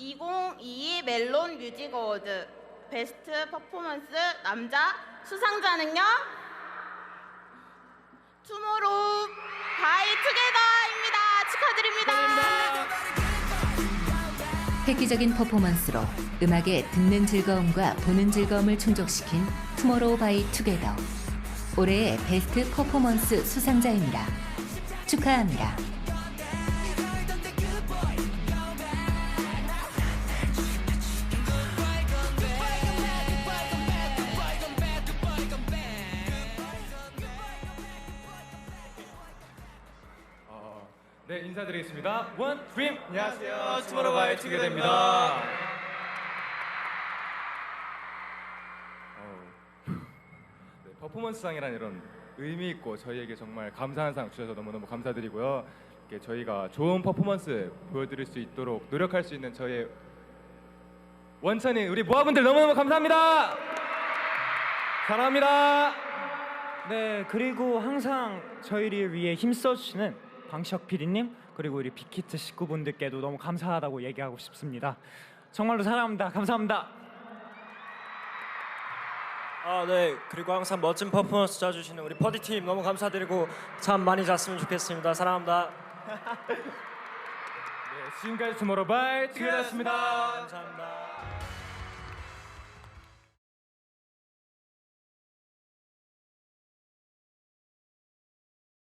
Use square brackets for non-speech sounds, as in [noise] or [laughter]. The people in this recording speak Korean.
2022 멜론 뮤직 어워드 베스트 퍼포먼스 남자 수상자는요. 투모로우 바이 투게더입니다. 축하드립니다. 획기적인 퍼포먼스로 음악의 듣는 즐거움과 보는 즐거움을 충족시킨 투모로우 바이 투게더. 올해의 베스트 퍼포먼스 수상자입니다. 축하합니다. 네 인사드리겠습니다. 원 드림 안녕하세요. 투모로우바이 투게더입니다. 어, 네, 퍼포먼스상이라는 이런 의미 있고 저희에게 정말 감사한 상 주셔서 너무너무 감사드리고요. 이렇게 저희가 좋은 퍼포먼스 보여드릴 수 있도록 노력할 수 있는 저희의 원천인 우리 모아분들 너무너무 감사합니다. 사랑합니다. 네, 그리고 항상 저희를 위해 힘써주시는 광석 PD님 그리고 우리 빅히트 식구분들께도 너무 감사하다고 얘기하고 싶습니다. 정말로 사랑합니다. 감사합니다. 아, 네. 그리고 항상 멋진 퍼포먼스 짜주시는 우리 퍼디 팀 너무 감사드리고 잠 많이 잤으면 좋겠습니다. 사랑합니다. [laughs] 네, 지금까지 투모로우바이 투게더였습니다. 감사합니다.